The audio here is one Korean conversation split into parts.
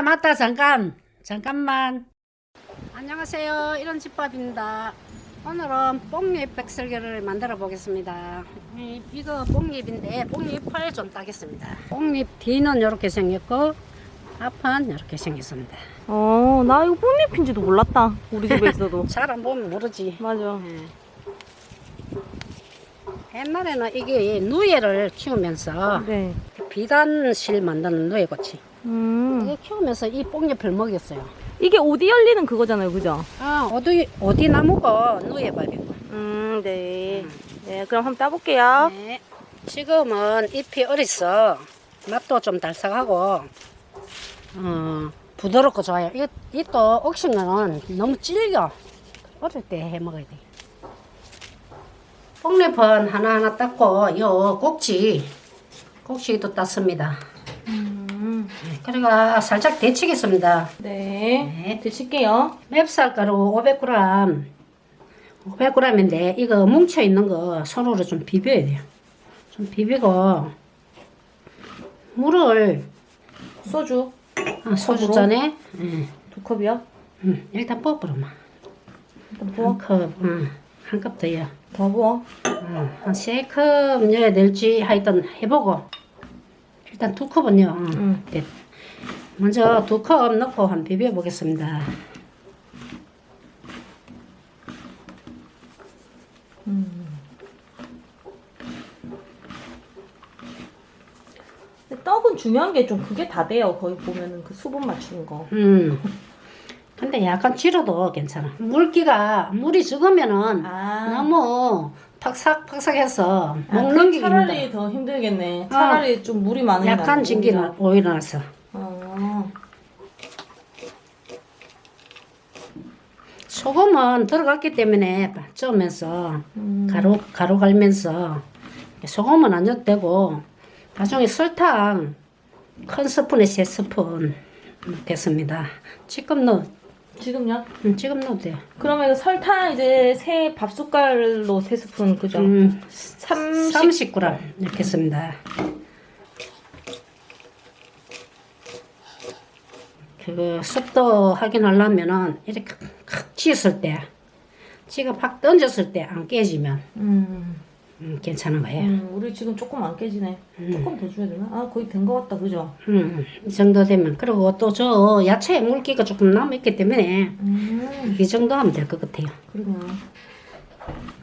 아 맞다 잠깐 잠깐만 안녕하세요 이런 집밥입니다 오늘은 뽕잎 백설기를 만들어 보겠습니다 이, 이거 뽕잎인데 뽕잎을 좀 따겠습니다 뽕잎 뒤는 이렇게 생겼고 앞은 이렇게 생겼습니다 어, 나 이거 뽕잎인지도 몰랐다. 우리 집에 있어도. 잘 안 보면 모르지 맞아. 예. 옛날에는 이게 누에를 키우면서 네. 비단실 만드는 누에꽃이 음. 이거 키우면서 이 뽕잎을 먹였어요 이게 어디 열리는 그거잖아요, 그죠? 아 어디 어디 나무고 누에밥이고 음, 네. 네, 그럼 한번 따볼게요. 네. 지금은 잎이 어리서 맛도 좀 달싹하고 어, 부드럽고 좋아요. 이, 이또 억신거는 너무 질겨. 어릴 때 해 먹어야 돼. 뽕잎은 하나하나 땄고 요 꼭지 꼭지도 땄습니다. 음. 네, 그래가 살짝 데치겠습니다. 네. 네. 드실게요. 맵쌀가루 500g 500g인데 이거 뭉쳐 있는 거 손으로 좀 비벼야 돼요. 좀 비비고 물을 소주 아, 소주 잔에 예, 두 컵이요. 음, 일단 뽑으러만 일단 부어. 한컵한 컵 더요. 더 부어. 어, 한세 컵 넣어야 될지 하여튼 해보고 일단 두 컵은요. 어, 응. 네. 먼저 두 컵 넣고 한 비벼 보겠습니다. 근데 떡은 중요한 게 좀 그게 다 돼요. 거기 보면은 그 수분 맞추는 거. 음. 근데 약간 질어도 괜찮아. 물기가 물이 적으면은 아. 너무 팍삭 팍삭해서 아, 목 넘기기 차라리 힘들어. 더 힘들겠네. 차라리 좀 물이 많은 게 약간 낫네, 진기는 오히려. 오히려 나서. 어. 소금은 들어갔기 때문에 쪄면서 음. 가루 가루 갈면서 소금은 안 넣어도 되고 나중에 설탕 큰 스푼에 세 스푼 넣겠습니다. 지금 넣 지금요? 음, 지금 넣어도 돼요. 그러면 설탕 이제 세 밥숟갈로 세 스푼 그죠? 음, 30 30g 넣겠습니다. 그 습도 확인하려면은 이렇게 칵 쥐었을 때, 지가 팍 던졌을 때 안 깨지면 음, 음, 괜찮은 거예요. 음, 우리 지금 조금 안 깨지네. 조금 더 줘야 되나? 아 거의 된 것 같다 그죠? 음, 이 정도 되면 그리고 또 저 야채 물기가 조금 남아있기 때문에 음, 이 정도 하면 될 것 같아요.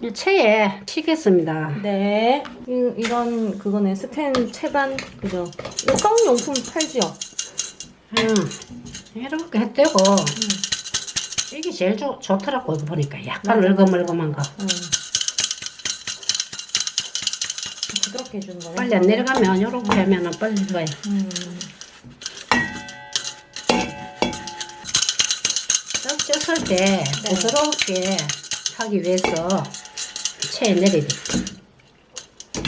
이 채에 치겠습니다. 네, 이, 이런 그거네 스텐 채반 그죠? 이거 떡용품 팔지요? 음, 이렇게 해대고 이게 제일 좋, 좋더라고 보니까 약간 맞아, 얼금얼금한 거. 음. 부드럽게 해주는 거네. 빨리 안 내려가면 이렇게 하면은 빨리 가요. 음, 쪄- 쪘을 때 부드럽게 하기 위해서 체에 내려야 돼.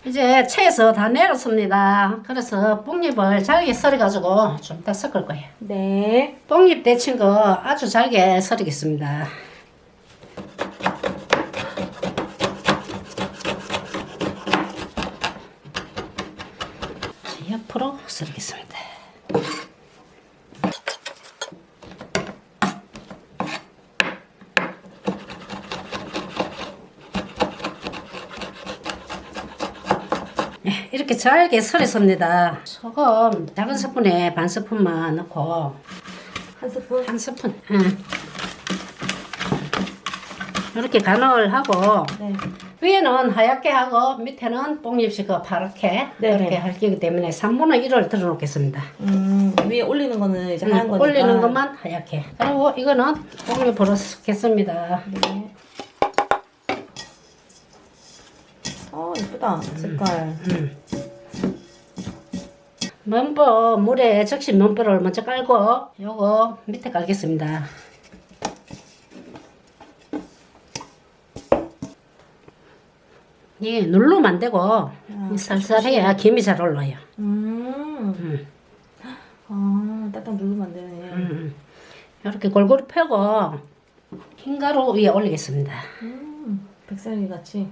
이제 체에서 다 내렸습니다. 그래서 뽕잎을 잘게 썰어가지고 좀 이따 섞을 거예요. 네. 뽕잎 데친 거 아주 잘게 썰이겠습니다. 자, 옆으로 썰겠습니다. 네, 이렇게 잘게 썰었습니다. 소금 작은 스푼에 반 스푼만 넣고 한 스푼. 한 스푼. 응. 이렇게 간을 하고 네. 위에는 하얗게 하고 밑에는 뽕잎이고 파랗게 네네. 이렇게 할 거기 때문에 3분의 1을 들어 놓겠습니다. 음, 위에 올리는 거는 이제 하얀 응, 거니까. 올리는 것만 하얗게. 그리고 이거는 뽕잎으로 섞겠습니다. 네. 어, 예쁘다. 색깔. 면보 물에 적신 면보를 먼저 깔고 요거 밑에 깔겠습니다. 예, 누르면 안 되고 살살해야 김이 잘 올라요. 음. 음. 아, 딱딱 누르면 안 되네. 음, 이렇게 골고루 펴고 흰 가루 위에 올리겠습니다. 음, 백설기 같이.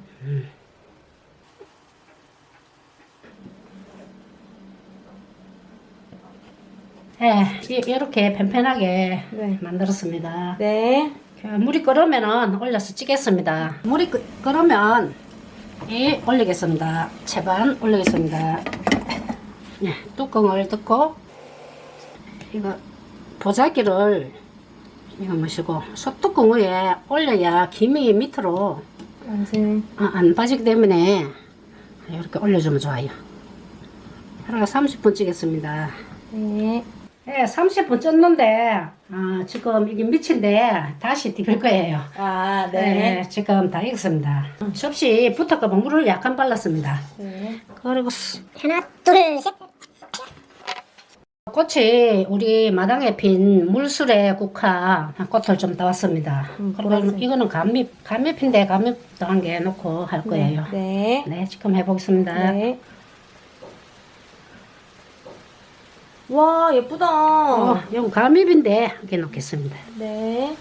예, 이- 이렇게 편편하게 네. 만들었습니다. 네. 그 물이 끓으면 올려서 찌겠습니다. 물이 끓- 끓으면 이 올리겠습니다. 채반 올리겠습니다. 네, 뚜껑을 덮고 이거 보자기를 이거 뭐시고 소뚜껑 위에 올려야 김이 밑으로 완성. 아, 안 빠지기 때문에 이렇게 올려주면 좋아요. 하루가 30분 찌겠습니다. 네. 네, 30분 쪘는데 아, 지금 이게 밑인데 다시 튀길 거예요. 아, 네. 지금 다 익었습니다. 접시 부탁하고 물을 약간 발랐습니다. 네. 그리고 스- 하나, 둘, 셋. 꽃이 우리 마당에 핀 물술에 국화 꽃을 좀 따왔습니다. 음, 그리고 보라색. 이거는 감잎, 감잎인데 감잎 더한 게 넣고 할 거예요. 네, 네. 지금 해보겠습니다. 네. 와, 예쁘다. 어, 이건 감잎인데 이렇게 넣겠습니다. 네.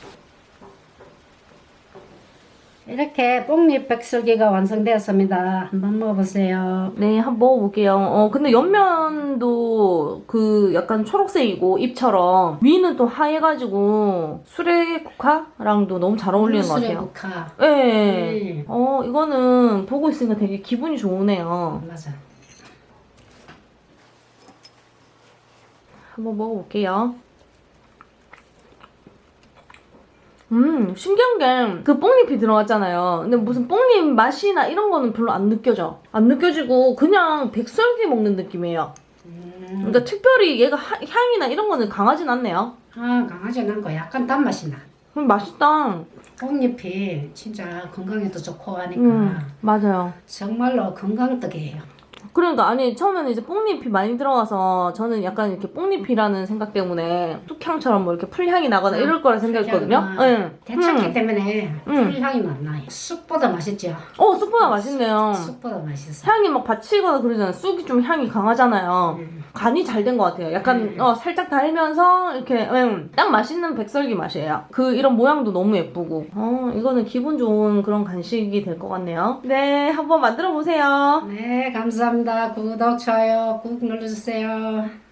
이렇게 뽕잎 백설기가 완성되었습니다. 한번 먹어보세요. 네, 한번 먹어볼게요. 어, 근데 옆면도 그 약간 초록색이고, 잎처럼. 위는 또 하얘가지고, 수레국화랑도 너무 잘 어울리는 것 같아요. 국화. 네. 음. 어, 이거는 보고 있으니까 되게 기분이 좋으네요. 맞아. 한번 먹어볼게요. 음, 신기한 게, 그 뽕잎이 들어갔잖아요. 근데 무슨 뽕잎 맛이나 이런 거는 별로 안 느껴져. 안 느껴지고, 그냥 백설기 먹는 느낌이에요. 음. 그러니까 특별히 얘가 하- 향이나 이런 거는 강하진 않네요. 아, 강아지 난거 약간 단맛이 나. 음, 맛있다. 꽃잎이 진짜 건강에도 좋고 하니까 음, 맞아요. 정말로 건강떡이에요. 그러니까 아니 처음에는 이제 뽕잎이 많이 들어가서 저는 약간 이렇게 뽕잎이라는 생각 때문에 쑥향처럼 뭐 이렇게 풀향이 나거나 음, 이럴 거라 생각했거든요. 풀향이 응. 대창기 음. 때문에 음. 풀향이 안 나요. 쑥보다 맛있죠? 어 쑥보다 맛있네요. 쑥보다 맛있어. 향이 막 받치거나 그러잖아요. 쑥이 좀 향이 강하잖아요. 음. 간이 잘 된 것 같아요. 약간 음. 어, 살짝 달면서 이렇게 음, 딱 맛있는 백설기 맛이에요. 그 이런 모양도 너무 예쁘고 어 이거는 기분 좋은 그런 간식이 될 것 같네요. 네 한번 만들어 보세요. 네, 감사합니다. 구독, 좋아요 꾹 눌러주세요.